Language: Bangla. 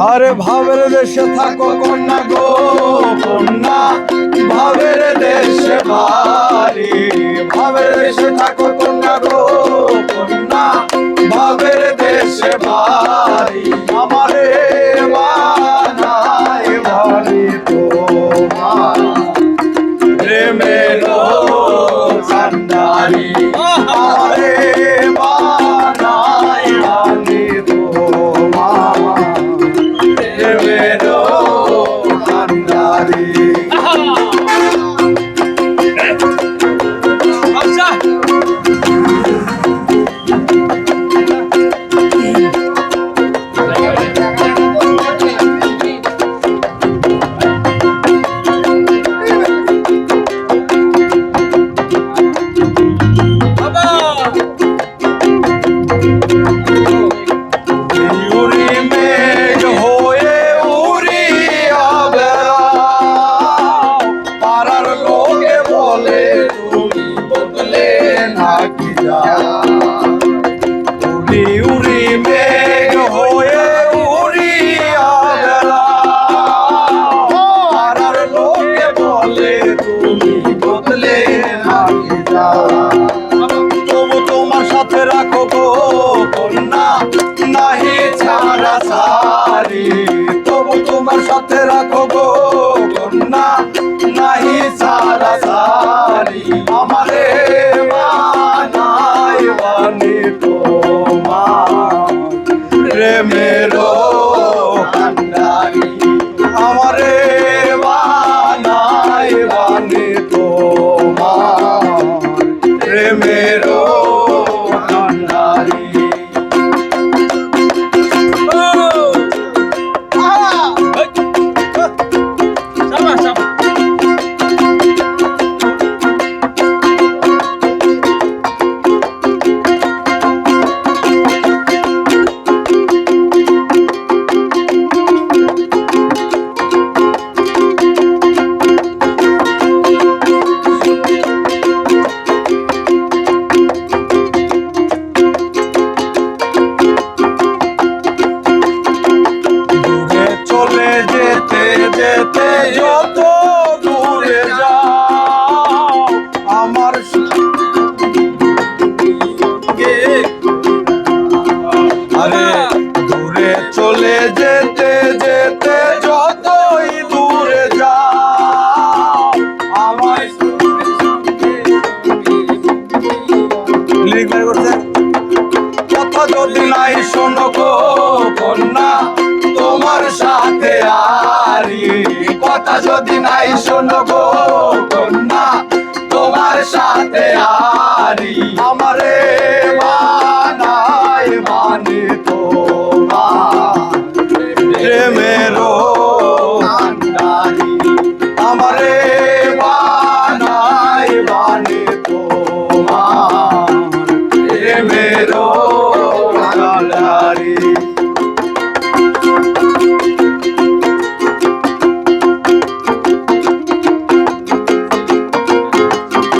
আরে ভাবের দেশে থাকো কন্যা গো, কন্যা। ভাবের দেশে বাড়ি। ভাবের দেশে থাকো কন্যা গো, কন্যা। ভাবের দেশে বাড়ি। আমারে বানাই বাড়ি যাও উড়ি উড়ি মেঘ হয়ে উড়িয়া বেড়াও পাড়ার লোকে বলে তুমি বদলে যাও তবু তোমার সাথে রাখো যেতে যেতে দূরে যাও, আমার আরে, দূরে চলে যেতে যেতে যতই দূরে যাও, আমার লিরিক করছে কথা যদি নাই শোনো কন্যা, তোমার সাথে নারী কথা যদি নাই শোনো গো কন্যা তোমার সাথে আরি। আমার